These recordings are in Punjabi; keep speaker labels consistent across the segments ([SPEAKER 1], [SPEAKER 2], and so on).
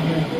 [SPEAKER 1] Amen.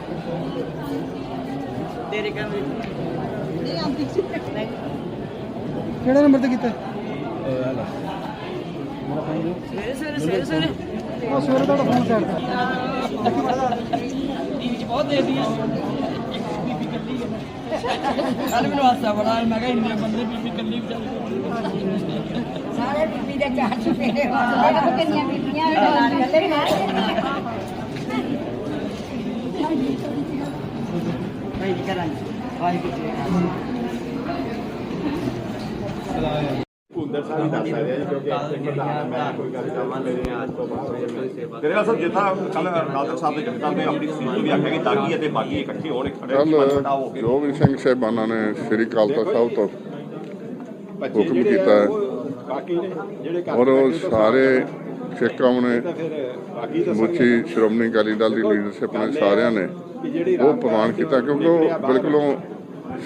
[SPEAKER 1] ਤੇਰੇ ਕਮਰੇ ਨਹੀਂ ਆਉਂਦੀ
[SPEAKER 2] ਕਿਹੜਾ ਨੰਬਰ ਤੇ ਕੀਤਾ?
[SPEAKER 1] ਸਵੇਰੇ ਸਵੇਰੇ ਸਵੇਰੇ ਸਵੇਰੇ।
[SPEAKER 2] ਉਹ ਸਵੇਰੇ ਤੁਹਾਡਾ ਫੋਨ ਸਾਈਡ ਤੇ
[SPEAKER 1] ਟੀਵੀ ਚ ਬਹੁਤ ਦੇਖਦੀ ਆ। ਬੀਬੀ ਕੱਲੀ ਕੱਲ ਮੈਨੂੰ ਹਾਸਾ ਬੜਾ ਮੈਂ ਕਿਹਾ ਇੰਨੇ ਬੰਦੇ ਬੀਬੀ ਕੱਲੀ ਵਿਚਾਰੀ
[SPEAKER 3] ਸਾਰੇ ਬੀਬੀ ਦੇ ਚਾਰ ਚੁਫੇਰੇ ਵਾਸਤੇ। ਕਿੰਨੀਆਂ ਬੀਬੀਆਂ ਨਾਲ ਗੱਲੇ
[SPEAKER 1] ਭਾਈ ਜੀ ਕਰਾਂਗੇ ਵਾਹਿਗੁਰੂ ਜੀ ਕਾ
[SPEAKER 4] ਭੁੰਦਰ ਸਾਹਿਬ ਦੱਸ ਸਕਦੇ ਆ ਜੀ, ਕਿਉਂਕਿ ਇੱਥੇ ਪ੍ਰਧਾਨ ਹੈ, ਮੈਂ ਕੋਈ ਗੱਲ ਕਰ ਮੇਰੇ ਅੱਜ ਤੋਂ ਬਾਅਦ ਨਾਲ ਸਰ ਜਿੱਥਾ ਕੱਲ ਰਾਜਾ ਸਾਹਿਬ ਦੇ ਜਨਤਾ ਨੇ ਆਪਣੀ ਸੀਟ ਵੀ ਆਖਿਆ ਕਿ ਦਾਗੀ ਅਤੇ ਬਾਗੀ ਇਕੱਠੇ ਹੋਣ ਖੜੇ
[SPEAKER 5] ਕੱਲ ਜੋ ਵੀ ਸਿੰਘ ਸਾਹਿਬਾਨਾਂ ਨੇ ਸ੍ਰੀ ਕਾਲਤਾ ਸਾਹਿਬ ਤੋਂ ਹੁਕਮ ਕੀਤਾ ਹੈ।
[SPEAKER 4] ਬਾਕੀ
[SPEAKER 5] ਔਰ ਉਹ ਸਾਰੇ ਸਿੱਖ ਨੇ
[SPEAKER 4] ਬਾਕੀ
[SPEAKER 5] ਮੁੱਚੀ ਸ਼੍ਰੋਮਣੀ ਅਕਾਲੀ ਦਲ ਦੀ ਲੀਡਰਸ਼ਿਪ ਨੇ ਸਾਰਿਆਂ ਨੇ ਉਹ ਪ੍ਰਵਾਨ ਕੀਤਾ ਕਿਉਂਕਿ ਉਹ ਬਿਲਕੁਲੋਂ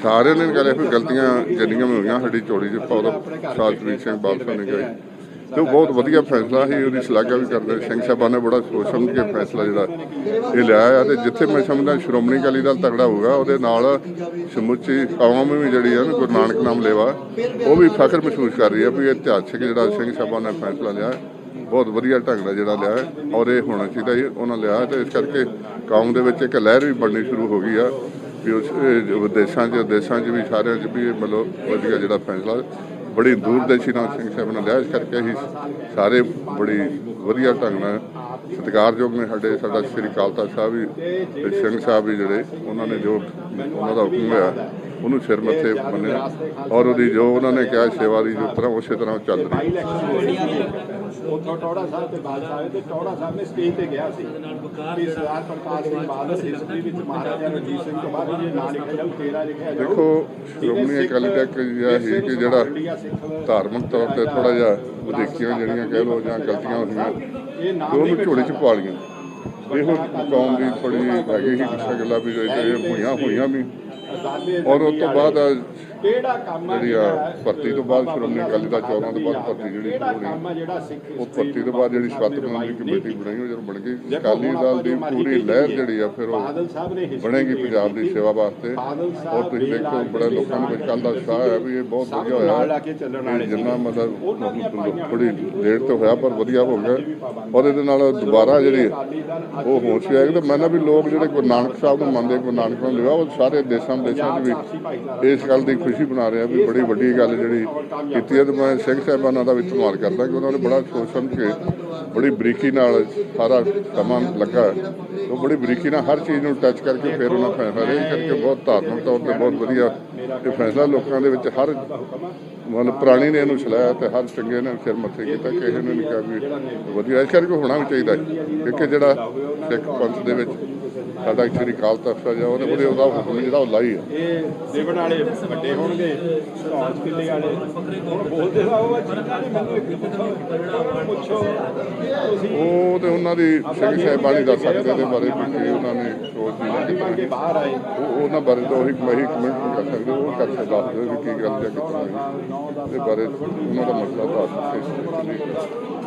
[SPEAKER 5] ਸਾਰਿਆਂ ਨੇ ਗੱਲ ਕੋਈ ਗਲਤੀਆਂ ਜਿੰਨੀਆਂ ਵੀ ਹੋਈਆਂ, ਸਾਡੀ ਚੋੜੀ ਚ ਪਾਉਦਾ ਸਾਤਵੀਰ ਸਿੰਘ ਬਾਦਸ਼ਾਹ ਨੇ ਗਏ ਤੇ ਉਹ ਬਹੁਤ ਵਧੀਆ ਫੈਸਲਾ ਸੀ, ਉਹਦੀ ਸ਼ਲਾਘਾ ਵੀ ਕਰਦੇ ਸਿੰਘ ਸਾਹਿਬਾਨ ਨੇ ਬੜਾ ਸੋਚ ਸਮਝ ਕੇ ਫੈਸਲਾ ਜਿਹੜਾ ਇਹ ਲਿਆ ਆ ਤੇ ਜਿੱਥੇ ਮੈਂ ਸਮਝਦਾ ਸ਼੍ਰੋਮਣੀ ਅਕਾਲੀ ਦਲ ਤਗੜਾ ਹੋਊਗਾ, ਉਹਦੇ ਨਾਲ ਸਮੁੱਚੀ ਆਵਾਮ ਵੀ ਜਿਹੜੀ ਆ ਨਾ, ਗੁਰੂ ਨਾਨਕ ਨਾਮ ਲੇਵਾ, ਉਹ ਵੀ ਫਖਰ ਮਹਿਸੂਸ ਕਰ ਰਹੀ ਆ ਵੀ ਇਹ ਇਤਿਹਾਸਕ ਜਿਹੜਾ ਸਿੰਘ ਸਾਹਿਬਾਨ ਨੇ ਫੈਸਲਾ ਲਿਆ, ਬਹੁਤ ਵਧੀਆ ਢੰਗ ਨਾਲ ਜਿਹੜਾ ਲਿਆ ਔਰ ਇਹ ਹੋਣਾ ਚਾਹੀਦਾ ਇਹ ਉਹਨਾਂ ਲਿਆ ਹੈ ਤੇ ਇਸ ਕਰਕੇ ਕੌਮ ਦੇ ਵਿੱਚ ਇੱਕ ਲਹਿਰ ਵੀ ਬਣਨੀ ਸ਼ੁਰੂ ਹੋ ਗਈ ਆ। ਵੀ ਉਸ ਵਿਦੇਸ਼ਾਂ 'ਚ, ਦੇਸ਼ਾਂ 'ਚ ਵੀ ਸਾਰਿਆਂ 'ਚ ਵੀ ਇਹ ਮਤਲਬ ਵਧੀਆ ਜਿਹੜਾ ਫੈਸਲਾ। ਬੜੀ ਦੂਰਦਰਸ਼ੀ ਨਾਲ ਸਿੰਘ ਸਾਹਿਬ ਨੇ ਲਿਆ, ਇਸ ਕਰਕੇ ਅਸੀਂ ਸਾਰੇ ਬੜੀ ਵਧੀਆ ਢੰਗ ਨਾਲ ਸਤਿਕਾਰਯੋਗ ਨੇ ਸਾਡੇ, ਸਾਡਾ ਸ੍ਰੀ ਅਕਾਲ ਤਖਤ ਸਾਹਿਬ ਵੀ ਸਿੰਘ ਸਾਹਿਬ ਵੀ ਜਿਹੜੇ, ਉਹਨਾਂ ਨੇ ਜੋ, ਉਹਨਾਂ ਦਾ ਹੁਕਮ ਹੋਇਆ ਉਹਨੂੰ ਸਿਰ ਮੱਥੇ ਮੰਨਿਆ ਔਰ ਉਹਦੀ ਜੋ ਉਹਨਾਂ ਨੇ ਕਿਹਾ ਸੇਵਾ ਦੀ ਜੋ ਤਰ੍ਹਾਂ ਉਸੇ ਤਰ੍ਹਾਂ ਚੱਲ ਰਹੀ।
[SPEAKER 4] ਉੱਥੋਂ ਟੌੜਾ ਸਾਹਿਬ ਤੇ ਬਾਦਸ਼ਾਹ ਆਏ ਤੇ ਟੌੜਾ ਸਾਹਿਬ ਨੇ ਸਟੇਜ ਤੇ ਗਿਆ ਸੀ। ਕਿ ਸਰਦਾਰ ਪ੍ਰਕਾਸ਼ ਸਿੰਘ ਬਾਦਲ ਹਿਸਟਰੀ ਵਿੱਚ ਮਹਾਰਾਜਾ ਰਣਜੀਤ ਸਿੰਘ ਤੋਂ ਬਾਅਦ ਜੇ ਨਾਂ ਲਿਖਿਆ ਜਾਊ ਤੇਰਾ ਲਿਖਿਆ ਜਾਊ।
[SPEAKER 5] ਦੇਖੋ ਸ਼੍ਰੋਮਣੀ ਅਕਾਲੀ ਦਲ ਸੀ ਕਿ ਜਿਹੜਾ ਧਾਰਮਿਕ ਤੌਰ ਤੇ ਥੋੜਾ ਜਿਹਾ ਵਧੀਕੀਆਂ ਜਿਹੜੀਆਂ ਕਹਿ ਲਓ ਜਾਂ ਗਲਤੀਆਂ ਹੋਈਆਂ ਉਹਨੂੰ ਝੋਲੇ 'ਚ ਪਾ ਲਈਆਂ। ਇਹੋ ਕੌਮ ਦੀ ਥੋੜੀ ਹੈਗੀ ਗੁੱਸਾ ਗੱਲਾਂ ਵੀ ਇਹ ਹੋਈਆਂ ਹੋਈਆਂ ਵੀ। ਔਰ ਉਸ ਤੋਂ ਬਾਅਦ
[SPEAKER 4] ਕਿਹੜਾ ਕੰਮ ਆ
[SPEAKER 5] ਜਿਹੜੀ ਭਰਤੀ ਤੋਂ ਬਾਅਦ ਸ਼੍ਰੋਮਣੀ ਅਕਾਲੀ ਦਲ 14 ਤੋਂ ਬਾਅਦ ਭਰਤੀ ਜਿਹੜੀ
[SPEAKER 4] ਸਿੱਖ
[SPEAKER 5] ਉਹ ਭਰਤੀ ਤੋਂ ਬਾਅਦ ਜਿਹੜੀ ਸੱਤ ਮੈਂਬਰੀ ਕਮੇਟੀ ਬਣਾਈ ਉਹ ਜਦੋਂ ਬਣ ਗਈ। ਅਕਾਲੀ ਦਲ ਦੀ ਪੂਰੀ ਲਹਿਰ ਜਿਹੜੀ ਆ ਫਿਰ ਉਹ
[SPEAKER 4] ਬਾਦਲ ਸਾਹਿਬ ਨੇ history
[SPEAKER 5] ਬਣੇਗੀ ਪੰਜਾਬ ਦੀ ਸੇਵਾ ਵਾਸਤੇ। ਔਰ ਤੁਸੀਂ ਦੇਖੋ ਬੜਾ ਲੋਕਾਂ ਦੇ ਵਿੱਚ ਕੱਲ ਦਾ ਉਤਸ਼ਾਹ ਹੈ ਵੀ ਇਹ ਬਹੁਤ ਵਧੀਆ ਹੋਇਆ।
[SPEAKER 4] ਕੇ
[SPEAKER 5] ਜਿੰਨਾ ਮਤਲਬ ਥੋੜੀ ਲੇਟ ਤੋਂ ਹੋਇਆ ਪਰ ਵਧੀਆ ਹੋ ਗਿਆ। ਔਰ ਇਹਦੇ ਨਾਲ ਦੁਬਾਰਾ ਜਿਹੜੀ ਉਹ ਹੋਸ਼ ਆਏਗੀ ਤੇ ਮੈਂ ਨਾ ਵੀ ਲੋਕ ਜਿਹੜੇ ਗੁਰੂ ਨਾਨਕ ਸਾਹਿਬ ਨੂੰ ਮੰਨਦੇ ਗੁਰੂ ਨਾਨਕ ਨੂੰ ਲਿਆ ਉਹ ਸਾਰੇ ਦੇਸ਼ਾਂ ਵਿਦੇਸ਼ਾਂ 'ਚ ਵੀ ਇਸ ਗੱਲ ਦੀ ਖੁਸ਼ੀ ਬਣਾ ਰਹੇ ਵੀ ਬੜੀ ਵੱਡੀ ਗੱਲ ਜਿਹੜੀ ਕੀਤੀ ਹੈ ਤੇ ਮੈਂ ਸਿੰਘ ਸਾਹਿਬਾਨਾਂ ਦਾ ਵੀ ਧੰਨਵਾਦ ਕਰਦਾ ਕਿ ਉਹਨਾਂ ਨੇ ਬੜਾ ਸੋਚ ਸਮਝ ਕੇ ਬੜੀ ਬਰੀਕੀ ਨਾਲ ਸਾਰਾ ਸਮਾਂ ਲੱਗਾ। ਉਹ ਬੜੀ ਬਰੀਕੀ ਨਾਲ ਹਰ ਚੀਜ਼ ਨੂੰ ਟੱਚ ਕਰਕੇ ਫਿਰ ਉਹਨਾਂ ਫੈਸਲਾ ਲਿਆ। ਕਰਕੇ ਬਹੁਤ ਧਾਰਮਿਕ ਤੌਰ ਤੇ ਬਹੁਤ ਵਧੀਆ ਇਹ ਫੈਸਲਾ ਲੋਕਾਂ ਦੇ ਵਿੱਚ ਹਰ ਮਤਲਬ ਪ੍ਰਾਣੀ ਨੇ ਇਹਨੂੰ ਛਲਾਇਆ ਤੇ ਹਰ ਚੰਗੇ ਨੇ ਸਿਰ ਮੱਥੇ ਕੀਤਾ ਕਿਸੇ ਨੇ ਨਹੀਂ ਕਿਹਾ ਵੀ ਵਧੀਆ। ਇਸ ਕਰਕੇ ਹੋਣਾ ਵੀ ਚਾਹੀਦਾ। ਕਿਉਂਕਿ ਜਿਹੜਾ ਸਿੱਖ ਪੰਥ ਦੇ ਵਿੱਚ ਸਾਡਾ ਸ੍ਰੀ ਕਾਲ ਤਖਤ ਸਾਹਿਬ ਉਹਦੇ ਉਹਦੇ ਉਹਦਾ ਹੁਕਮ ਜਿਹੜਾ ਉਹ ਲਾਈ ਹੈ
[SPEAKER 4] ਇਹ ਦੇਵਣ ਵਾਲੇ ਵੱਡੇ ਹੋਣਗੇ ਧੌਜ ਕਿੱਲੇ ਵਾਲੇ। ਹੁਣ ਬੋਲਦੇ ਆ ਉਹ ਚੀਜ਼ਾਂ ਨੇ ਮੈਨੂੰ ਇੱਕ ਪੁੱਛੋ
[SPEAKER 5] ਉਹ ਤੇ ਉਹਨਾਂ ਦੀ ਸਿੰਘ ਸਾਹਿਬਾਨੀ ਦੱਸ ਸਕਦੇ ਇਹਦੇ ਬਾਰੇ ਵੀ ਕੀ ਉਹਨਾਂ ਨੇ ਸੋਚ ਦੀ
[SPEAKER 4] ਬਣ ਕੇ ਬਾਹਰ ਆਏ।
[SPEAKER 5] ਉਹ ਉਹਨਾਂ ਬਾਰੇ ਤਾਂ ਉਹੀ ਮੈਂ ਹੀ ਕਮੈਂਟ ਨਹੀਂ ਕਰ ਸਕਦੇ ਉਹ ਕਰ ਸਕਦਾ ਦੱਸ ਦਿਓ ਵੀ ਕੀ ਗੱਲ ਜਾਂ ਕਿਤਨਾ ਹੋਈ। ਇਹ ਬਾਰੇ ਉਹਨਾਂ ਦਾ ਮਸਲਾ ਸਕਦੇ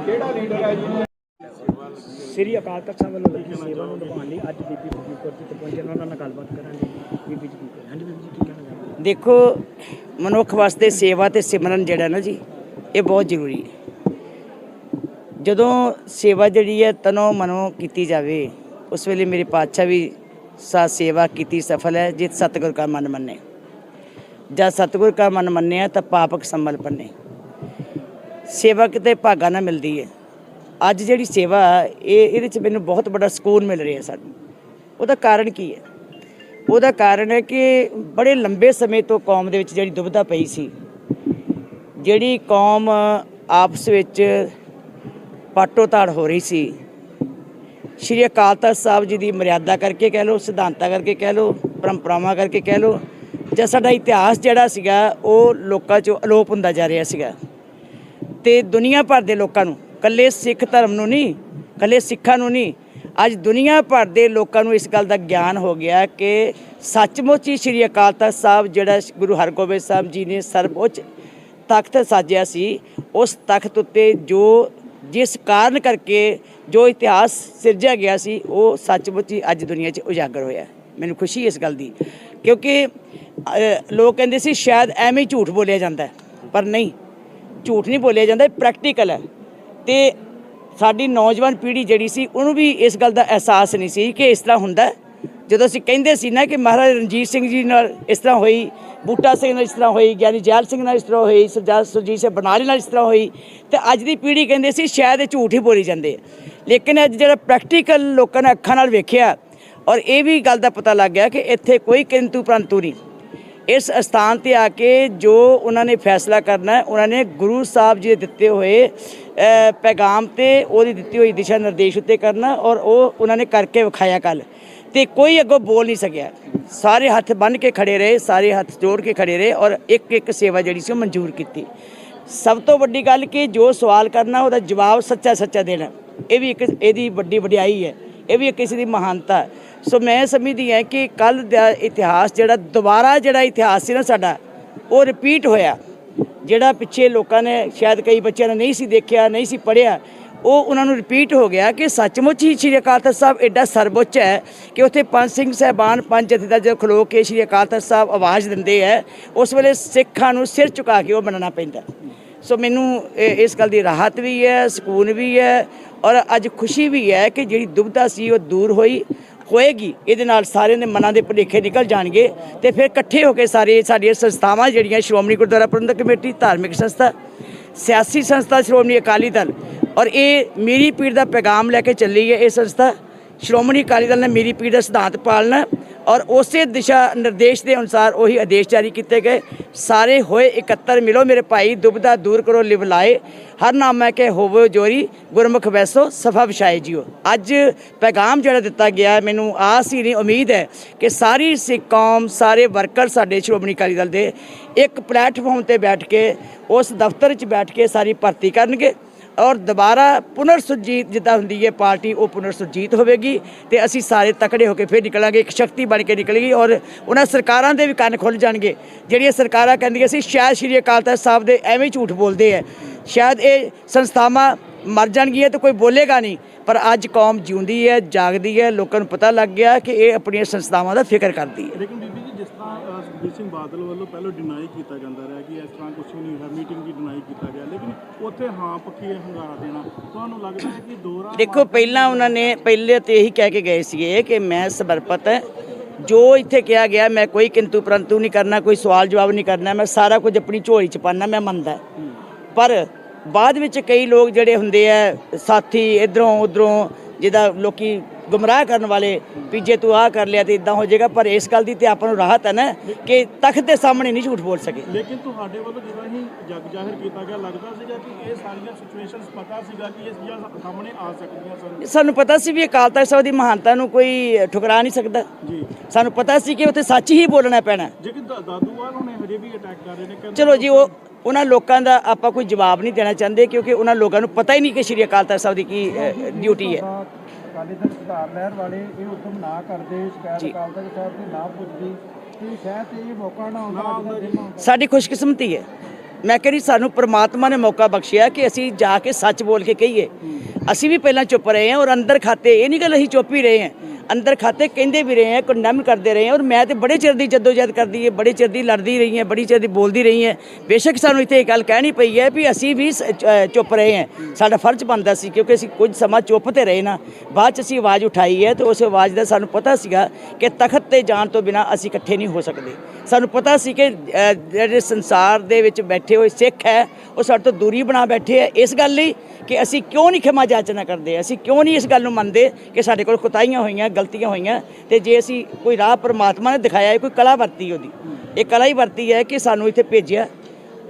[SPEAKER 4] ਕਿਹੜਾ ਲੀਡਰ ਹੈ ਜੀ?
[SPEAKER 6] ਸ੍ਰੀ ਅਕਾਲ ਤਖਤ ਸਾਹਿਬ ਵੱਲੋਂ ਲਿਖੀ ਸੇਵਾ ਨੂੰ ਨਿਭਾਉਣ ਲਈ ਅੱਜ ਬੀਬੀ ਫਰੀਦਕੋਟ ਤੇ ਪਹੁੰਚੇ ਉਹਨਾਂ ਨਾਲ ਗੱਲਬਾਤ ਕਰਾਂਗੇ। ਬੀਬੀ ਜੀ ਕੀ ਹਾਂਜੀ ਬੀਬੀ ਜੀ ਕੀ ਕਹਿਣਾ
[SPEAKER 1] ਦੇਖੋ, ਮਨੁੱਖ ਵਾਸਤੇ ਸੇਵਾ ਤੇ ਸਿਮਰਨ ਜਿਹੜਾ ਨਾ ਜੀ, ਇਹ ਬਹੁਤ ਜ਼ਰੂਰੀ ਹੈ। ਜਦੋਂ ਸੇਵਾ ਜਿਹੜੀ ਹੈ, ਤਨੋ ਮਨੋ ਕੀਤੀ ਜਾਵੇ, ਉਸ ਵੇਲੇ ਮੇਰੇ ਪਾਤਸ਼ਾਹ ਵੀ ਸਾ ਸੇਵਾ ਕੀਤੀ ਸਫਲ ਹੈ ਜਿਤ ਸਤਿਗੁਰ ਕਾ ਮਨ ਮੰਨੇ। ਜਦ ਸਤਿਗੁਰ ਕਾ ਮਨ ਮੰਨਿਆ, ਤਾਂ ਪਾਪਕ ਸੰਮਲ ਪੰਨੇ। ਸੇਵਾ ਕਿਤੇ ਭਾਗਾ ਨਾਲ ਮਿਲਦੀ ਹੈ। ਅੱਜ ਜਿਹੜੀ ਸੇਵਾ ਇਹ, ਇਹਦੇ ਚ ਮੈਨੂੰ ਬਹੁਤ ਵੱਡਾ ਸਕੂਨ ਮਿਲ ਰਿਹਾ ਸਾਨੂੰ। ਉਹਦਾ ਕਾਰਨ ਕੀ ਹੈ? ਉਹਦਾ ਕਾਰਨ ਹੈ ਕਿ ਬੜੇ ਲੰਬੇ ਸਮੇਂ ਤੋਂ ਕੌਮ ਦੇ ਵਿੱਚ ਜਿਹੜੀ ਦੁਬਿਧਾ ਪਈ ਸੀ, ਜਿਹੜੀ ਕੌਮ ਆਪਸ ਵਿੱਚ ਪਾਟੋ ਤਾੜ ਹੋ ਰਹੀ ਸੀ, ਸ਼੍ਰੀ ਅਕਾਲ ਤਖਤ ਸਾਹਿਬ ਜੀ ਦੀ ਮਰਿਆਦਾ ਕਰਕੇ ਕਹਿ ਲਓ, ਸਿਧਾਂਤਾਂ ਕਰਕੇ ਕਹਿ ਲਓ, ਪਰੰਪਰਾਵਾਂ ਕਰਕੇ ਕਹਿ ਲਓ, ਜਾਂ ਸਾਡਾ ਇਤਿਹਾਸ ਜਿਹੜਾ ਸੀਗਾ, ਉਹ ਲੋਕਾਂ 'ਚੋਂ ਅਲੋਪ ਹੁੰਦਾ ਜਾ ਰਿਹਾ ਸੀਗਾ। ਤੇ ਦੁਨੀਆ ਭਰ ਦੇ ਲੋਕਾਂ ਨੂੰ ਕੱਲੇ ਸਿੱਖ ਧਰਮ ਨੂੰ ਨਹੀਂ, ਕੱਲੇ ਸਿੱਖਾਂ ਨੂੰ ਨਹੀਂ। ਅੱਜ ਦੁਨੀਆ ਭਰ ਦੇ ਲੋਕਾਂ ਨੂੰ ਇਸ ਗੱਲ ਦਾ ਗਿਆਨ ਹੋ ਗਿਆ ਕਿ ਸੱਚਮੁੱਚ ਹੀ ਸ਼੍ਰੀ ਅਕਾਲ ਤਖਤ ਸਾਹਿਬ ਜਿਹੜਾ ਗੁਰੂ ਹਰਗੋਬਿੰਦ ਸਾਹਿਬ ਜੀ ਨੇ ਸਰਵਉੱਚ ਤਖਤ ਸਾਜਿਆ ਸੀ, ਉਸ ਤਖਤ ਉੱਤੇ ਜੋ ਜਿਸ ਕਾਰਨ ਕਰਕੇ ਜੋ ਇਤਿਹਾਸ ਸਿਰਜਿਆ ਗਿਆ ਸੀ, ਉਹ ਸੱਚਮੁੱਚ ਹੀ ਅੱਜ ਦੁਨੀਆ 'ਚ ਉਜਾਗਰ ਹੋਇਆ। ਮੈਨੂੰ ਖੁਸ਼ੀ ਇਸ ਗੱਲ ਦੀ, ਕਿਉਂਕਿ ਲੋਕ ਕਹਿੰਦੇ ਸੀ, ਸ਼ਾਇਦ ਐਵੇਂ ਹੀ ਝੂਠ ਬੋਲਿਆ ਜਾਂਦਾ ਪਰ ਨਹੀਂ, ਝੂਠ ਨਹੀਂ ਬੋਲਿਆ ਜਾਂਦਾ ਪ੍ਰੈਕਟੀਕਲ ਹੈ। ਤੇ ਸਾਡੀ ਨੌਜਵਾਨ ਪੀੜ੍ਹੀ ਜਿਹੜੀ ਸੀ, ਉਹਨੂੰ ਵੀ ਇਸ ਗੱਲ ਦਾ ਅਹਿਸਾਸ ਨਹੀਂ ਸੀ ਕਿ ਇਸ ਤਰ੍ਹਾਂ ਹੁੰਦਾ ਜਦੋਂ ਅਸੀਂ ਕਹਿੰਦੇ ਸੀ ਨਾ ਕਿ ਮਹਾਰਾਜ ਰਣਜੀਤ ਸਿੰਘ ਜੀ ਨਾਲ ਇਸ ਤਰ੍ਹਾਂ ਹੋਈ, ਬੂਟਾ ਸਿੰਘ ਨਾਲ ਇਸ ਤਰ੍ਹਾਂ ਹੋਈ ਗਿਆਨੀ ਜੈਲ ਸਿੰਘ ਨਾਲ ਇਸ ਤਰ੍ਹਾਂ ਹੋਈ, ਸਰਦਾਰ ਸੁਰਜੀਤ ਸਿੰਘ ਬਨਾਲੀ ਨਾਲ ਇਸ ਤਰ੍ਹਾਂ ਹੋਈ, ਤੇ ਅੱਜ ਦੀ ਪੀੜ੍ਹੀ ਕਹਿੰਦੇ ਸੀ ਸ਼ਾਇਦ ਇਹ ਝੂਠ ਹੀ ਬੋਲੀ ਜਾਂਦੇ ਲੇਕਿਨ ਅੱਜ ਜਿਹੜਾ ਪ੍ਰੈਕਟੀਕਲ ਲੋਕਾਂ ਨੇ ਅੱਖਾਂ ਨਾਲ ਵੇਖਿਆ, ਔਰ ਇਹ ਵੀ ਗੱਲ ਦਾ ਪਤਾ ਲੱਗ ਗਿਆ ਕਿ ਇੱਥੇ ਕੋਈ ਕਿੰਤੂ ਪ੍ਰੰਤੂ ਨਹੀਂ। ਇਸ ਸਥਾਨ ਤੇ ਆ ਕੇ ਜੋ ਉਹਨਾਂ ਨੇ ਫੈਸਲਾ ਕਰਨਾ ਹੈ, ਉਹਨਾਂ ਨੇ ਗੁਰੂ ਸਾਹਿਬ ਜੀ ਦੇ ਦਿੱਤੇ ਹੋਏ ਪੈਗਾਮ ਤੇ ਉਹਦੀ ਦਿੱਤੀ ਹੋਈ ਦਿਸ਼ਾ ਨਿਰਦੇਸ਼ ਉੱਤੇ ਕਰਨਾ ਔਰ ਉਹ ਉਹਨਾਂ ਨੇ ਕਰਕੇ ਵਿਖਾਇਆ ਕੱਲ ਤੇ ਕੋਈ ਅੱਗੋਂ ਬੋਲ ਨਹੀਂ ਸਕਿਆ। ਸਾਰੇ ਹੱਥ ਬੰਨ ਕੇ ਖੜੇ ਰਹੇ, ਸਾਰੇ ਹੱਥ ਜੋੜ ਕੇ ਖੜੇ ਰਹੇ ਔਰ ਇੱਕ ਇੱਕ ਸੇਵਾ ਜਿਹੜੀ ਸੀ ਉਹ ਮਨਜ਼ੂਰ ਕੀਤੀ। ਸਭ ਤੋਂ ਵੱਡੀ ਗੱਲ ਕਿ ਜੋ ਸਵਾਲ ਕਰਨਾ, ਉਹਦਾ ਜਵਾਬ ਸੱਚਾ ਸੱਚਾ ਦੇਣਾ। ਇਹ ਵੀ ਇੱਕ ਇਹਦੀ ਵੱਡੀ ਵਡਿਆਈ ਹੈ। ਇਹ ਵੀ ਇੱਕ ਕਿਸੇ ਦੀ ਮਹਾਨਤਾ ਹੈ। ਸੋ ਮੈਂ ਸਮਝਦੀ ਹਾਂ ਕਿ ਕੱਲ ਦਾ ਇਤਿਹਾਸ ਜਿਹੜਾ, ਦੁਬਾਰਾ ਜਿਹੜਾ ਇਤਿਹਾਸ ਸੀ ਨਾ ਸਾਡਾ, ਉਹ ਰਿਪੀਟ ਹੋਇਆ ਜਿਹੜਾ ਪਿੱਛੇ ਲੋਕਾਂ ਨੇ, ਸ਼ਾਇਦ ਕਈ ਬੱਚਿਆਂ ਨੇ ਨਹੀਂ ਸੀ ਦੇਖਿਆ, ਨਹੀਂ ਸੀ ਪੜ੍ਹਿਆ, ਉਹ ਉਹਨਾਂ ਨੂੰ ਰਿਪੀਟ ਹੋ ਗਿਆ ਕਿ ਸੱਚਮੁੱਚ ਹੀ ਸ਼੍ਰੀ ਅਕਾਲ ਤਖਤ ਸਾਹਿਬ ਐਡਾ ਸਰਵਉੱਚ ਹੈ ਕਿ ਉੱਥੇ ਪੰਜ ਸਿੰਘ ਸਹਿਬਾਨ, ਪੰਜ ਜਥੇਦਾਰ ਜਦੋਂ ਖਲੋ ਕੇ ਸ਼੍ਰੀ ਅਕਾਲ ਤਖਤ ਸਾਹਿਬ ਆਵਾਜ਼ ਦਿੰਦੇ ਹੈ, ਉਸ ਵੇਲੇ ਸਿੱਖਾਂ ਨੂੰ ਸਿਰ ਝੁਕਾ ਕੇ ਉਹ ਮੰਨਣਾ ਪੈਂਦਾ ਸੋ ਮੈਨੂੰ ਇਹ- ਇਸ ਗੱਲ ਦੀ ਰਾਹਤ ਵੀ ਹੈ, ਸਕੂਨ ਵੀ ਹੈ ਔਰ ਅੱਜ ਖੁਸ਼ੀ ਵੀ ਹੈ ਕਿ ਜਿਹੜੀ ਦੁਬਿਧਾ ਸੀ ਉਹ ਦੂਰ ਹੋਈ, ਹੋਏਗੀ। ਇਹਦੇ ਨਾਲ ਸਾਰਿਆਂ ਦੇ ਮਨਾਂ ਦੇ ਭੁਲੇਖੇ ਨਿਕਲ ਜਾਣਗੇ ਤੇ ਫਿਰ ਇਕੱਠੇ ਹੋ ਕੇ ਸਾਰੇ ਸਾਡੀਆਂ ਸੰਸਥਾਵਾਂ ਜਿਹੜੀਆਂ ਸ਼੍ਰੋਮਣੀ ਗੁਰਦੁਆਰਾ ਪ੍ਰਬੰਧਕ ਕਮੇਟੀ, ਧਾਰਮਿਕ ਸੰਸਥਾ, ਸਿਆਸੀ ਸੰਸਥਾ, ਸ਼੍ਰੋਮਣੀ ਅਕਾਲੀ ਦਲ। ਔਰ ਇਹ ਮੇਰੀ ਪੀੜ ਦਾ ਪੈਗਾਮ ਲੈ ਕੇ ਚੱਲੀ ਹੈ ਇਹ ਸੰਸਥਾ। ਸ਼੍ਰੋਮਣੀ ਅਕਾਲੀ ਦਲ ਨੇ ਮੇਰੀ ਪੀੜ ਦਾ ਸਿਧਾਂਤ ਪਾਲਣਾ ਔਰ ਉਸੇ ਦਿਸ਼ਾ ਨਿਰਦੇਸ਼ ਦੇ ਅਨੁਸਾਰ ਉਹੀ ਆਦੇਸ਼ ਜਾਰੀ ਕੀਤੇ ਗਏ। ਸਾਰੇ ਹੋਏ ਇਕੱਤਰ ਮਿਲੋ, ਮੇਰੇ ਭਾਈ ਦੁਬਦਾ ਦੂਰ ਕਰੋ, ਲਿਵ ਲਾਏ। ਹਰ ਨਾਮੈ ਕੇ ਹੋਵੋ ਜੋਰੀ, ਗੁਰਮੁਖ ਵੈਸੋ, ਸਫਾ ਵਿਛਾਏ ਜਿਓ। ਅੱਜ ਪੈਗਾਮ ਜਿਹੜਾ ਦਿੱਤਾ ਗਿਆ ਮੈਨੂੰ ਆਸ ਹੀ ਨਹੀਂ, ਉਮੀਦ ਹੈ ਕਿ ਸਾਰੀ ਸਿੱਖ ਕੌਮ, ਸਾਰੇ ਵਰਕਰ ਸਾਡੇ ਸ਼੍ਰੋਮਣੀ ਅਕਾਲੀ ਦਲ ਦੇ ਇੱਕ ਪਲੇਟਫਾਰਮ ਤੇ ਬੈਠ ਕੇ, ਉਸ ਦਫ਼ਤਰ 'ਚ ਬੈਠ ਕੇ ਸਾਰੀ ਭਰਤੀ ਕਰਨਗੇ। ਔਰ ਦੁਬਾਰਾ ਪੁਨਰ ਸੁਰਜੀਤ ਜਿੱਦਾਂ ਹੁੰਦੀ ਹੈ ਪਾਰਟੀ, ਉਹ ਪੁਨਰ ਸੁਰਜੀਤ ਹੋਵੇਗੀ ਤੇ ਅਸੀਂ ਸਾਰੇ ਤਕੜੇ ਹੋ ਕੇ ਫਿਰ ਨਿਕਲਾਂਗੇ, ਇੱਕ ਸ਼ਕਤੀ ਬਣ ਕੇ ਨਿਕਲੇਗੀ ਔਰ ਉਹਨਾਂ ਸਰਕਾਰਾਂ ਦੇ ਵੀ ਕੰਨ ਖੁੱਲ ਜਾਣਗੇ। ਜਿਹੜੀਆਂ ਸਰਕਾਰਾਂ ਕਹਿੰਦੀਆਂ ਸੀ, ਸ਼ਾਇਦ ਸ਼੍ਰੀ ਅਕਾਲ ਤਖਤ ਸਾਹਿਬ ਦੇ ਐਵੇਂ ਝੂਠ ਬੋਲਦੇ ਆ ਸ਼ਾਇਦ ਇਹ ਸੰਸਥਾਵਾਂ ਮਰ ਜਾਣਗੀਆਂ ਤੇ ਕੋਈ ਬੋਲੇਗਾ ਨਹੀਂ। ਪਰ ਅੱਜ ਕੌਮ ਜਿਉਂਦੀ ਹੈ ਜਾਗਦੀ ਹੈ ਲੋਕਾਂ ਨੂੰ ਪਤਾ ਲੱਗ ਗਿਆ ਕਿ ਇਹ ਆਪਣੀਆਂ ਸੰਸਥਾਵਾਂ ਦਾ ਫਿਕਰ ਕਰਦੀ ਹੈ
[SPEAKER 2] ਲੇਕਿਨ ਬੀਬੀ ਜੀ, ਜਿਸ ਤਰ੍ਹਾਂ ਸੁਖਬੀਰ ਸਿੰਘ ਬਾਦਲ ਵੱਲੋਂ ਪਹਿਲਾਂ ਡਿਨਾਈ ਕੀਤਾ ਜਾਂਦਾ ਰਿਹਾ ਕਿ ਇਸ ਤਰ੍ਹਾਂ ਕੁਝ ਨਹੀਂ ਹੋਇਆ ਮੀਟਿੰਗ ਵੀ ਡਿਨਾਈ ਕੀਤਾ ਗਿਆ। ਲੇਕਿਨ ਉੱਥੇ ਹਾਂ ਪੱਕੀ ਹੰਗਾਰਾ ਦੇਣਾ ਤੁਹਾਨੂੰ ਲੱਗਦਾ ਹੈ ਕਿ ਦੋਰਾ
[SPEAKER 1] ਦੇਖੋ ਪਹਿਲਾਂ ਉਹਨਾਂ ਨੇ ਪਹਿਲੇ ਤੇ ਇਹੀ ਕਹਿ ਕੇ ਗਏ ਸੀਗੇ ਕਿ ਮੈਂ ਸਮਰਪਿਤ ਹੈ। ਜੋ ਇੱਥੇ ਕਿਹਾ ਗਿਆ ਮੈਂ ਕੋਈ ਕਿੰਤੂ ਪਰੰਤੂ ਨਹੀਂ ਕਰਨਾ ਕੋਈ ਸਵਾਲ ਜਵਾਬ ਨਹੀਂ ਕਰਨਾ ਮੈਂ ਸਾਰਾ ਕੁਝ ਆਪਣੀ ਝੋਲੀ ਚ ਪਾਣਾ ਮੈਂ ਮੰਨਦਾ। ਪਰ ਬਾਅਦ ਵਿੱਚ ਕਈ ਲੋਕ ਜਿਹੜੇ ਹੁੰਦੇ ਆ ਸਾਥੀ ਇਧਰੋਂ ਉਧਰੋਂ ਜਿਹਦਾ ਲੋਕੀ ਗੁੰਮਰਾਹ ਕਰਨ ਵਾਲੇ ਵੀ ਜੇ ਤੂੰ ਆਹ ਕਰ ਲਿਆ ਤੇ ਇਦਾਂ ਹੋ ਜਾਏਗਾ ਪਰ ਇਸ ਗੱਲ ਦੀ ਤੇ ਆਪਾਂ ਨੂੰ ਰਾਹਤ ਹੈ ਨਾ ਕਿ ਤਖਤ ਦੇ ਸਾਹਮਣੇ ਨਹੀਂ ਝੂਠ ਬੋਲ ਸਕੇ।
[SPEAKER 2] ਲੇਕਿਨ ਤੁਹਾਡੇ ਵੱਲੋਂ ਜਦੋਂ ਹੀ ਜਗ ਜਾਹਿਰ ਕੀਤਾ ਗਿਆ ਲੱਗਦਾ ਸੀਗਾ ਕਿ ਇਹ ਸਾਰੀਆਂ ਸਿਚੁਏਸ਼ਨਸ ਪਤਾ ਸੀਗਾ ਕਿ ਇਹ ਚੀਜ਼ਾਂ ਸਾਹਮਣੇ ਆ ਸਕਦੀਆਂ ਸਨ।
[SPEAKER 1] ਸਾਨੂੰ ਪਤਾ ਸੀ ਵੀ ਅਕਾਲ ਤਖਤ ਸਾਹਿਬ ਦੀ ਮਹਾਨਤਾ ਨੂੰ ਕੋਈ ਠੁਕਰਾ ਨਹੀਂ ਸਕਦਾ।
[SPEAKER 2] ਜੀ।
[SPEAKER 1] ਸਾਨੂੰ ਪਤਾ ਸੀ ਕਿ ਉੱਥੇ ਸੱਚ ਹੀ ਬੋਲਣਾ ਪੈਣਾ।
[SPEAKER 2] ਲੇਕਿਨ ਦਾ- ਦਾਦੂਵਾਲ ਹੁਣੇ ਹਜੇ ਵੀ ਅਟੈਕ ਕਰ ਰਹੇ ਨੇ
[SPEAKER 1] ਚਲੋ ਜੀ ਉਹ ਉਹਨਾਂ ਲੋਕਾਂ ਦਾ ਆਪਾਂ ਕੋਈ ਜਵਾਬ ਨਹੀਂ ਦੇਣਾ ਚਾਹੁੰਦੇ ਕਿਉਂਕਿ ਉਹਨਾਂ ਲੋਕਾਂ ਨੂੰ ਪਤਾ ਹੀ ਨਹੀਂ ਕਿ ਸ਼੍ਰੀ ਅਕਾਲ ਤਖਤ ਸਾਹਿਬ ਦੀ ਕੀ ਡਿਊਟੀ ਹੈ।
[SPEAKER 2] ਅਕਾਲੀ ਦਲ ਸੁਧਾਰ ਲਹਿਰ ਵਾਲੇ ਇਹ ਉਦਮ ਨਾ ਕਰਦੇ ਸ਼ਿਕਾਇਤ। ਅਕਾਲ ਤਖਤ ਸਾਹਿਬ ਦੀ ਨਾ ਪੁੱਜਦੀ। ਤੇ ਸ਼ਾਇਦ ਇਹ ਮੌਕਾ ਨਾ ਆਉਂਦਾ।
[SPEAKER 1] ਸਾਡੀ ਖੁਸ਼ਕਿਸਮਤੀ ਹੈ। ਮੈਂ ਕਹਿੰਦੀ ਸਾਨੂੰ ਪ੍ਰਮਾਤਮਾ ਨੇ ਮੌਕਾ ਬਖਸ਼ਿਆ ਕਿ ਅਸੀਂ ਜਾ ਕੇ ਸੱਚ ਬੋਲ ਕੇ ਕਹੀਏ। ਅਸੀਂ ਵੀ ਪਹਿਲਾਂ ਚੁੱਪ ਰਹੇ ਹਾਂ ਔਰ ਅੰਦਰ ਖਾਤੇ, ਇਹ ਨਹੀਂ ਗੱਲ ਅਸੀਂ ਚੁੱਪ ਹੀ ਰਹੇ ਹਾਂ। ਅੰਦਰ ਖਾਤੇ ਕਹਿੰਦੇ ਵੀ ਰਹੇ ਆ ਕੰਡੈਮ ਕਰਦੇ ਰਹੇ ਹਾਂ ਔਰ ਮੈਂ ਤੇ ਬੜੇ ਚਿਰ ਦੀ ਜਦੋਜਹਿਦ ਕਰਦੀ ਹੈ, ਬੜੇ ਚਿਰ ਦੀ ਲੜਦੀ ਰਹੀ ਹਾਂ, ਬੜੀ ਚਿਰ ਦੀ ਬੋਲਦੀ ਰਹੀ ਹਾਂ। ਬੇਸ਼ੱਕ ਸਾਨੂੰ ਇੱਥੇ ਇਹ ਗੱਲ ਕਹਿਣੀ ਪਈ ਹੈ ਵੀ ਅਸੀਂ ਵੀ ਸ- ਚੁੱਪ ਰਹੇ ਹਾਂ। ਸਾਡਾ ਫਰਜ਼ ਬਣਦਾ ਸੀ ਕਿਉਂਕਿ ਅਸੀਂ ਕੁਝ ਸਮਾਂ ਚੁੱਪ ਤੇ ਰਹੇ ਨਾ। ਬਾਅਦ ਚ ਅਸੀਂ ਆਵਾਜ਼ ਉਠਾਈ ਹੈ ਤੇ ਉਸ ਆਵਾਜ਼ ਦਾ ਸਾਨੂੰ ਪਤਾ ਸੀਗਾ ਕਿ ਤਖਤ ਤੇ ਜਾਣ ਤੋਂ ਬਿਨਾ ਅਸੀਂ ਇਕੱਠੇ ਨਹੀਂ ਹੋ ਸਕਦੇ। ਸਾਨੂੰ ਪਤਾ ਸੀ ਕਿ ਜਿਹੜੇ ਸੰਸਾਰ ਦੇ ਵਿੱਚ ਬੈਠੇ ਹੋਏ ਸਿੱਖ ਹੈ, ਉਹ ਸਾਡੇ ਤੋਂ ਦੂਰੀ ਬਣਾ ਬੈਠੇ ਹੈ। ਇਸ ਗੱਲ ਲਈ ਕਿ ਅਸੀਂ ਕਿਉਂ ਨਹੀਂ ਖਿਮਾ ਜਾਚਨਾ ਕਰਦੇ? ਅਸੀਂ ਕਿਉਂ ਨਹੀਂ ਇਸ ਗੱਲ ਨੂੰ ਮੰਨਦੇ ਕਿ ਸਾਡੇ ਕੋਲ ਕੁਤਾਈਆਂ ਹੋਈਆਂ, ਗਲਤੀਆਂ ਹੋਈਆਂ? ਤੇ ਜੇ ਅਸੀਂ ਕੋਈ ਰਾਹ ਪਰਮਾਤਮਾ ਨੇ ਦਿਖਾਇਆ ਹੈ ਕੋਈ ਕਲਾ ਵਰਤੀ ਉਹਦੀ। ਇਹ ਕਲਾ ਹੀ ਵਰਤੀ ਹੈ ਕਿ ਸਾਨੂੰ ਇੱਥੇ ਭੇਜਿਆ।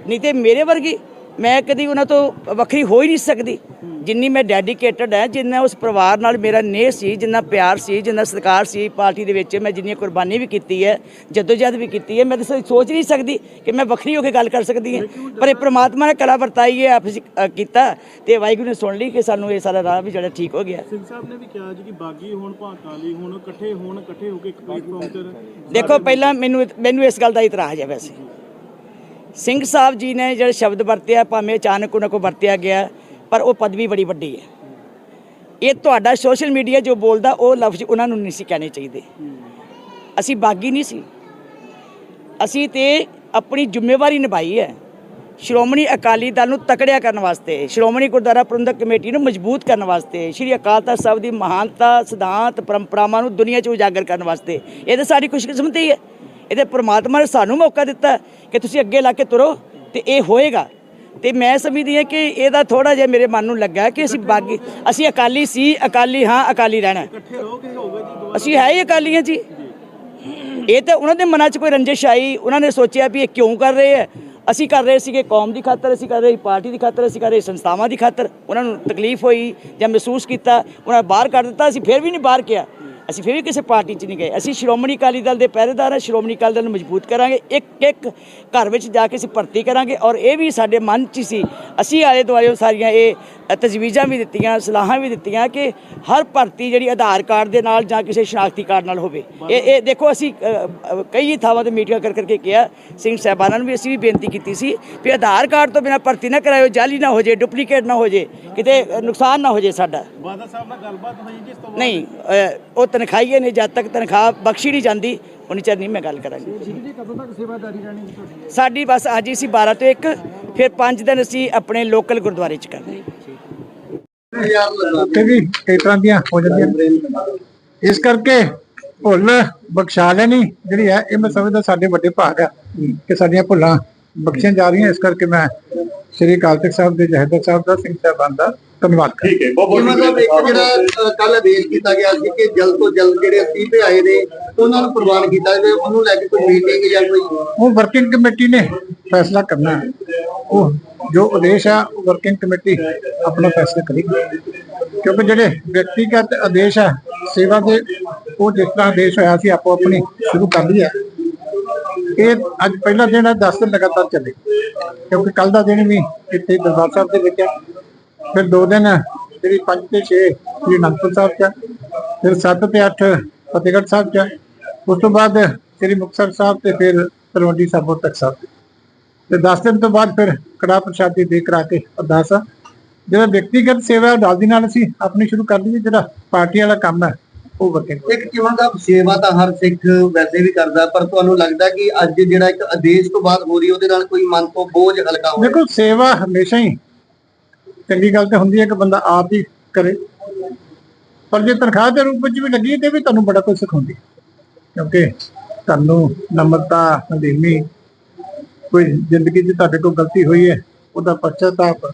[SPEAKER 1] ਨਹੀਂ ਤੇ ਮੇਰੇ ਵਰਗੀ, ਮੈਂ ਕਦੀ ਉਹਨਾਂ ਤੋਂ ਵੱਖਰੀ ਹੋ ਹੀ ਨਹੀਂ ਸਕਦੀ। ਜਿੰਨੀ ਮੈਂ ਡੈਡੀਕੇਟਡ ਹੈ ਜਿੰਨਾ ਉਸ ਪਰਿਵਾਰ ਨਾਲ ਮੇਰਾ ਨੇਹ ਸੀ ਜਿੰਨਾ ਪਿਆਰ ਸੀ ਜਿੰਨਾ ਸਤਿਕਾਰ ਸੀ ਪਾਰਟੀ ਦੇ ਵਿੱਚ ਮੈਂ ਜਿੰਨੀ ਕੁਰਬਾਨੀ ਵੀ ਕੀਤੀ ਹੈ ਜਦੋਜਹਿਦ ਵੀ ਕੀਤੀ ਹੈ ਮੈਂ ਤਾਂ ਸੋਚ ਨਹੀਂ ਸਕਦੀ ਕਿ ਮੈਂ ਵੱਖਰੀ ਹੋ ਕੇ ਗੱਲ ਕਰ ਸਕਦੀ ਹਾਂ। ਪਰ ਇਹ ਪ੍ਰਮਾਤਮਾ ਨੇ ਕਲਾ ਵਰਤਾਈ ਹੈ ਆਪ ਕੀਤਾ ਤੇ ਵਾਹਿਗੁਰੂ ਨੇ ਸੁਣ ਲਈ ਕਿ ਸਾਨੂੰ ਇਹ ਸਾਰਾ ਰਾਹ ਵੀ ਜਿਹੜਾ ਠੀਕ ਹੋ ਗਿਆ।
[SPEAKER 2] ਸਿੰਘ ਸਾਹਿਬ ਨੇ ਵੀ ਕਿਹਾ ਜੀ ਕਿ ਬਾਗੀ ਹੋਣ ਭਾਂਕਾਂ ਲਈ ਹੁਣ ਇਕੱਠੇ ਹੋਣ ਇਕੱਠੇ ਹੋ ਕੇ ਇੱਕ ਪਲੇਟਫਾਰਮ ਤੇ
[SPEAKER 1] ਦੇਖੋ ਪਹਿਲਾਂ ਮੈਨੂੰ ਮੈਨੂੰ ਇਸ ਗੱਲ ਦਾ ਇਤਰਾਜ਼ ਹੈ ਵੈਸੇ। ਸਿੰਘ ਸਾਹਿਬ ਜੀ ਨੇ ਜਿਹੜਾ ਸ਼ਬਦ ਵਰਤਿਆ ਭਾਵੇਂ ਅਚਾਨਕ ਉਹਨਾਂ ਕੋ ਵਰਤਿਆ ਗਿਆ ਪਰ ਉਹ ਪਦਵੀ ਬੜੀ ਵੱਡੀ ਹੈ। ਇਹ ਤੁਹਾਡਾ ਸੋਸ਼ਲ ਮੀਡੀਆ ਜੋ ਬੋਲਦਾ, ਉਹ ਲਫ਼ਜ਼ ਉਹਨਾਂ ਨੂੰ ਨਹੀਂ ਸੀ ਕਹਿਣੇ ਚਾਹੀਦੇ। ਅਸੀਂ ਬਾਗੀ ਨਹੀਂ ਸੀ। ਅਸੀਂ ਤੇ ਆਪਣੀ ਜ਼ਿੰਮੇਵਾਰੀ ਨਿਭਾਈ ਹੈ। ਸ਼੍ਰੋਮਣੀ ਅਕਾਲੀ ਦਲ ਨੂੰ ਤਕੜਿਆ ਕਰਨ ਵਾਸਤੇ, ਸ਼੍ਰੋਮਣੀ ਗੁਰਦੁਆਰਾ ਪ੍ਰਬੰਧਕ ਕਮੇਟੀ ਨੂੰ ਮਜ਼ਬੂਤ ਕਰਨ ਵਾਸਤੇ, ਸ਼੍ਰੀ ਅਕਾਲ ਤਖਤ ਸਾਹਿਬ ਦੀ ਮਹਾਨਤਾ, ਸਿਧਾਂਤ, ਪਰੰਪਰਾਵਾਂ ਨੂੰ ਦੁਨੀਆ 'ਚ ਉਜਾਗਰ ਕਰਨ ਵਾਸਤੇ, ਇਹ ਤਾਂ ਸਾਡੀ ਖੁਸ਼ਕਿਸਮਤੀ ਹੈ। ਇਹਦੇ ਪ੍ਰਮਾਤਮਾ ਨੇ ਸਾਨੂੰ ਮੌਕਾ ਦਿੱਤਾ ਕਿ ਤੁਸੀਂ ਅੱਗੇ ਲਾ ਕੇ ਤੁਰੋ ਤੇ ਇਹ ਹੋਏਗਾ। ਤੇ ਮੈਂ ਸਮਝਦੀ ਹਾਂ ਕਿ ਇਹਦਾ ਥੋੜਾ ਜਿਹਾ ਮੇਰੇ ਮਨ ਨੂੰ ਲੱਗਾ ਕਿ ਅਸੀਂ ਬਾਗੀ ਅਸੀਂ ਅਕਾਲੀ ਸੀ, ਅਕਾਲੀ ਹਾਂ, ਅਕਾਲੀ ਰਹਿਣਾ। ਅਸੀਂ ਹੈ ਹੀ ਅਕਾਲੀ ਹਾਂ ਜੀ। ਇਹ ਤਾਂ ਉਹਨਾਂ ਦੇ ਮਨਾਂ 'ਚ ਕੋਈ ਰੰਜਿਸ਼ ਆਈ, ਉਹਨਾਂ ਨੇ ਸੋਚਿਆ ਵੀ ਇਹ ਕਿਉਂ ਕਰ ਰਹੇ ਹੈ ਅਸੀਂ ਕਰ ਰਹੇ ਸੀਗੇ ਕੌਮ ਦੀ ਖਾਤਰ, ਅਸੀਂ ਕਰ ਰਹੇ ਪਾਰਟੀ ਦੀ ਖਾਤਰ, ਅਸੀਂ ਕਰ ਰਹੇ ਸੰਸਥਾਵਾਂ ਦੀ ਖਾਤਰ। ਉਹਨਾਂ ਨੂੰ ਤਕਲੀਫ ਹੋਈ ਜਾਂ ਮਹਿਸੂਸ ਕੀਤਾ, ਉਹਨਾਂ ਬਾਹਰ ਕੱਢ ਦਿੱਤਾ, ਅਸੀਂ ਫਿਰ ਵੀ ਨਹੀਂ ਬਾਹਰ ਕਿਹਾ। ਅਸੀਂ ਫਿਰ ਵੀ ਕਿਸੇ ਪਾਰਟੀ 'ਚ ਨਹੀਂ ਗਏ। ਅਸੀਂ ਸ਼੍ਰੋਮਣੀ ਅਕਾਲੀ ਦਲ ਦੇ ਪਹਿਰੇਦਾਰ ਹਾਂ ਸ਼੍ਰੋਮਣੀ ਅਕਾਲੀ ਦਲ ਨੂੰ ਮਜ਼ਬੂਤ ਕਰਾਂਗੇ। ਇੱਕ ਇੱਕ ਘਰ ਵਿੱਚ ਜਾ ਕੇ ਅਸੀਂ ਭਰਤੀ ਕਰਾਂਗੇ ਔਰ ਇਹ ਵੀ ਸਾਡੇ ਮਨ 'ਚ ਸੀ। ਅਸੀਂ ਆਲੇ ਦੁਆਲੇ ਸਾਰੀਆਂ ਇਹ ਤਜਵੀਜ਼ਾਂ ਵੀ ਦਿੱਤੀਆਂ ਸਲਾਹਾਂ ਵੀ ਦਿੱਤੀਆਂ ਕਿ ਹਰ ਭਰਤੀ ਜਿਹੜੀ ਆਧਾਰ ਕਾਰਡ ਦੇ ਨਾਲ ਜਾਂ ਕਿਸੇ ਸ਼ਨਾਖਤੀ ਕਾਰਡ ਨਾਲ ਹੋਵੇ। ਇਹ ਇਹ ਦੇਖੋ ਅਸੀਂ ਕਈ ਥਾਵਾਂ ਤੇ ਮੀਟਿੰਗਾਂ ਕਰ ਕਰਕੇ ਕਿਹਾ ਸਿੰਘ ਸਾਹਿਬਾਨਾਂ ਨੂੰ ਵੀ ਅਸੀਂ ਵੀ ਬੇਨਤੀ ਕੀਤੀ ਸੀ ਵੀ ਆਧਾਰ ਕਾਰਡ ਤੋਂ ਬਿਨਾ ਭਰਤੀ ਨਾ ਕਰਾਇਓ ਜਾਲੀ ਨਾ ਹੋ ਜੇ ਡੁਪਲੀਕੇਟ ਨਾ ਹੋ ਜੇ ਕਿਤੇ ਨੁਕਸਾਨ ਨਾ ਹੋ ਜੇ ਸਾਡਾ।
[SPEAKER 2] ਬਾਦਲ ਸਾਹਿਬ ਨਾਲ ਗੱਲਬਾਤ ਹੋਈ ਜੀ ਇਸ ਤੋਂ ਬਾਅਦ?
[SPEAKER 1] ਨਹੀਂ ਅ, ਉਹ ਤਨਖਾਹੀਏ ਨੇ ਜਦ ਤੱਕ ਤਨਖਾਹ ਬਖਸ਼ੀ ਨਹੀਂ ਜਾਂਦੀ ਉਨੀ ਚਿਰ ਨਹੀਂ ਮੈਂ ਗੱਲ ਕਰਾਂਗੀ।
[SPEAKER 6] ਜੀ ਕਦੋਂ ਤੱਕ ਸੇਵਾਦਾਰੀ ਰਹਿਣੀ ਜੀ ਤੁਹਾਡੀ?
[SPEAKER 1] ਸਾਡੀ ਬਸ ਅੱਜ ਹੀ ਸੀ 12 ਤੋਂ 1 ਫਿਰ 5 ਦਿਨ ਅਸੀਂ ਆਪਣੇ ਲੋਕਲ ਗੁਰਦੁਆਰੇ ਚ ਕਰਨੇ
[SPEAKER 7] ਉੱਥੇ ਵੀ ਕਈ ਤਰ੍ਹਾਂ ਦੀਆਂ ਹੋ ਜਾਂਦੀਆਂ। ਇਸ ਕਰਕੇ ਭੁੱਲ ਬਖਸ਼ਾ ਲੈਣੀ ਜਿਹੜੀ ਹੈ ਇਹ ਮੈਂ ਸਮਝਦਾ ਸਾਡੇ ਵੱਡੇ ਭਾਗ ਆ ਕਿ ਸਾਡੀਆਂ ਭੁੱਲਾਂ ਬਖਸ਼ੀਆਂ ਜਾ ਰਹੀਆਂ। ਇਸ ਕਰਕੇ ਮੈਂ ਸ੍ਰੀ ਅਕਾਲ ਤਖਤ ਸਾਹਿਬ ਦੇ ਜਹਦਰ ਸਾਹਿਬ ਦਾ ਸਿੰਘ ਸਾਹਿਬਾਨ ਦਾ ਧੰਨਵਾਦ
[SPEAKER 4] ਠੀਕ ਹੈ ਬਹੁਤ ਬਹੁਤ
[SPEAKER 8] ਮਤਲਬ ਇੱਕ ਜਿਹੜਾ ਕੱਲ ਆਦੇਸ਼ ਕੀਤਾ ਗਿਆ ਸੀ ਕਿ ਜਲਦ ਤੋਂ ਜਲਦ ਜਿਹੜੇ ਅਸਤੀਫੇ ਆਏ ਨੇ ਉਹਨਾਂ ਨੂੰ ਪ੍ਰਵਾਨ ਕੀਤਾ ਜਾਵੇ ਉਹਨੂੰ ਲੈ ਕੇ ਕੋਈ ਮੀਟਿੰਗ ਜਾਂ ਕੋਈ
[SPEAKER 7] ਉਹ ਵਰਕਿੰਗ ਕਮੇਟੀ ਨੇ ਫੈਸਲਾ ਕਰਨਾ ਹੈ। ਉਹ ਜੋ ਆਦੇਸ਼ ਆ ਉਹ ਵਰਕਿੰਗ ਕਮੇਟੀ ਆਪਣਾ ਫੈਸਲਾ ਕਰੇਗੀ। ਕਿਉਂਕਿ ਜਿਹੜੇ ਵਿਅਕਤੀਗਤ ਆਦੇਸ਼ ਆ ਸੇਵਾ ਦੇ ਉਹ ਜਿਸ ਤਰ੍ਹਾਂ ਆਦੇਸ਼ ਹੋਇਆ ਸੀ ਆਪੋ ਆਪਣੀ ਸ਼ੁਰੂ ਕਰ ਲਈ ਹੈ। ਇਹ ਅੱਜ ਪਹਿਲਾ ਦਿਨ ਹੈ 10 ਦਿਨ ਲਗਾਤਾਰ ਚੱਲੇ ਕਿਉਂਕਿ ਕੱਲ ਦਾ ਦਿਨ ਵੀ ਇੱਥੇ ਦਰਬਾਰ ਸਾਹਿਬ ਦੇ ਵਿੱਚ ਹੈ ਫਿਰ ਦੋ ਦਿਨ ਜਿਹੜੀ 5 ਤੇ 6 ਸ੍ਰੀ ਅਨੰਦਪੁਰ ਸਾਹਿਬ ਚ ਹੈ। ਫਿਰ 7 ਤੇ 8 ਫਤਿਹਗੜ੍ਹ ਸਾਹਿਬ ਚ ਹੈ। ਉਸ ਤੋਂ ਬਾਅਦ ਸ੍ਰੀ ਮੁਕਤਸਰ ਸਾਹਿਬ ਤੇ ਫਿਰ ਤਲਵੰਡੀ ਸਾਬੋ ਤੱਕ ਸਾਹਿਬ ਤੇ 10 ਦਿਨ ਤੋਂ ਬਾਅਦ ਫਿਰ ਕੜਾ ਪ੍ਰਸ਼ਾਦੀ ਦੇ ਕਰਾ ਕੇ ਅਰਦਾਸ ਆ ਜਿਹੜਾ ਵਿਅਕਤੀਗਤ ਸੇਵਾ ਨਾਲ ਦੀ ਨਾਲ ਅਸੀਂ ਆਪਣੀ ਸ਼ੁਰੂ ਕਰ ਲਈਏ ਜਿਹੜਾ ਪਾਰਟੀ ਵਾਲਾ ਕੰਮ ਹੈ ਉਹ ਵਰਕਿੰਗ
[SPEAKER 8] ਇੱਕ ਕਿਵੇਂ ਦਾ ਸੇਵਾ ਤਾਂ ਹਰ ਸਿੱਖ ਵੈਸੇ ਵੀ ਕਰਦਾ ਪਰ ਤੁਹਾਨੂੰ ਲੱਗਦਾ ਕਿ ਅੱਜ ਜਿਹੜਾ ਇੱਕ ਆਦੇਸ਼ ਤੋਂ ਬਾਅਦ ਹੋ ਰਹੀ ਉਹਦੇ ਨਾਲ ਕੋਈ ਮਨ ਤੋਂ ਬੋਝ ਹਲਕਾ ਹੋ
[SPEAKER 7] ਦੇਖੋ ਸੇਵਾ ਹਮੇਸ਼ਾ ਹੀ ਚੰਗੀ ਗੱਲ ਤੇ ਹੁੰਦੀ ਹੈ ਕਿ ਬੰਦਾ ਆਪ ਹੀ ਕਰੇ। ਪਰ ਜੇ ਤਨਖਾਹ ਦੇ ਰੂਪ ਵਿੱਚ ਵੀ ਲੱਗੀ ਤੇ ਵੀ ਤੁਹਾਨੂੰ ਬੜਾ ਕੁਝ ਸਿਖਾਉਂਦੀ। ਕਿਉਂਕਿ ਤੁਹਾਨੂੰ ਨਮਰਤਾ ਹਲੀਮੀ ਕੋਈ ਜ਼ਿੰਦਗੀ 'ਚ ਤੁਹਾਡੇ ਕੋਲ ਗਲਤੀ ਹੋਈ ਹੈ ਉਹਦਾ ਪਛਤਾਪ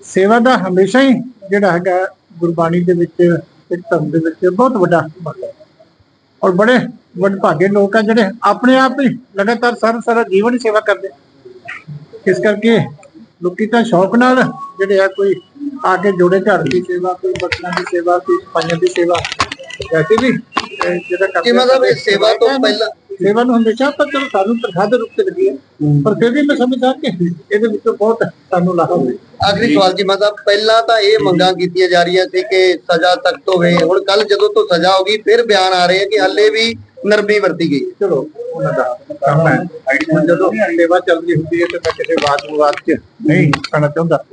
[SPEAKER 7] ਸੇਵਾ ਦਾ ਹਮੇਸ਼ਾ ਹੀ ਜਿਹੜਾ ਹੈਗਾ ਗੁਰਬਾਣੀ ਦੇ ਵਿੱਚ ਇੱਕ ਧਰਮ ਦੇ ਵਿੱਚ ਬਹੁਤ ਵੱਡਾ ਮਹੱਤਵ ਹੈ। ਔਰ ਬੜੇ ਵਡਭਾਗੇ ਲੋਕ ਆ ਜਿਹੜੇ ਆਪਣੇ ਆਪ ਹੀ ਲਗਾਤਾਰ ਸਾਰਾ ਸਾਰਾ ਜੀਵਨ ਹੀ ਸੇਵਾ ਕਰਦੇ। ਇਸ ਕਰਕੇ ਲੋਕੀ ਤਾਂ ਸ਼ੌਕ ਨਾਲ ਜਿਹੜੇ ਆ ਕੋਈ ਆ ਕੇ ਜੋੜੇ ਝਾੜ ਦੀ ਸੇਵਾ ਕੋਈ ਬਖਸ਼ਾਂ ਦੀ ਸੇਵਾ ਕੋਈ ਸਫਾਈਆਂ ਦੀ ਸੇਵਾ। ਵੈਸੇ ਵੀ ਜਿਹੜਾ ਕਰਦੇ
[SPEAKER 8] ਸੇਵਾ ਤੋਂ ਪਹਿਲਾਂ
[SPEAKER 7] ਸੇਵਾ ਨੂੰ ਹਮੇਸ਼ਾ ਚਲੋ ਸਾਨੂੰ ਤਨਖਾਹ ਦੇ ਰੂਪ ਤੇ ਲੱਗੀ ਹੈ। ਪਰ ਫਿਰ ਵੀ ਮੈਂ ਸਮਝਦਾ ਕਿ ਇਹਦੇ ਵਿੱਚੋਂ ਬਹੁਤ ਸਾਨੂੰ ਲਾਭ ਹੋਵੇ।
[SPEAKER 8] ਆਖਰੀ ਸਵਾਲ ਜੀ ਮਤਲਬ ਪਹਿਲਾਂ ਤਾਂ ਇਹ ਮੰਗਾਂ ਕੀਤੀਆਂ ਜਾ ਰਹੀਆਂ ਸੀ ਕਿ ਸਜ਼ਾ ਤਖਤ ਹੋਵੇ। ਹੁਣ ਕੱਲ ਜਦੋਂ ਤੋਂ ਸਜ਼ਾ ਹੋ ਗਈ ਫਿਰ ਬਿਆਨ ਆ ਰਹੇ ਆ ਕਿ ਹੱਲੇ ਵੀ ਨਰਮੀ ਵਰਤੀ ਗਈ।
[SPEAKER 7] ਚਲੋ ਉਹਨਾਂ ਦਾ ਕੰਮ ਹੈ। ਹੁਣ ਜਦੋਂ ਸੇਵਾ ਚੱਲਦੀ ਹੁੰਦੀ ਹੈ ਤੇ ਮੈਂ ਕਿਸੇ ਬਾਤ ਵਿਵਾਦ 'ਚ ਨਹੀਂ ਆਉਣਾ ਚਾਹੁੰਦਾ।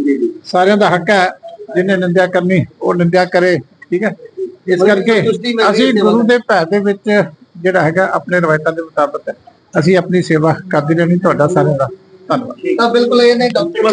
[SPEAKER 7] ਸਾਰਿਆਂ ਦਾ ਹੱਕ ਹੈ ਜਿਹਨੇ ਨਿੰਦਿਆ ਕਰਨੀ ਉਹ ਨਿੰਦਿਆ ਕਰੇ ਠੀਕ ਹੈ? ਇਸ ਕਰਕੇ
[SPEAKER 8] ਹੈ
[SPEAKER 7] ਅਸੀਂ ਗੁਰੂ ਦੇ ਭੈ ਦੇ ਵਿੱਚ ਜਿਹੜਾ ਹੈਗਾ ਆਪਣੇ ਰਵਾਇਤਾਂ ਦੇ ਮੁਤਾਬਕ ਅਸੀਂ ਆਪਣੀ ਸੇਵਾ ਕਰਦੇ ਰਹਿਣੀ ਤੁਹਾਡਾ ਸਾਰਿਆਂ ਦਾ ਧੰਨਵਾਦ।
[SPEAKER 8] ਤਾਂ ਬਿਲਕੁਲ ਇਹ ਨੇ ਡਾਕਟਰ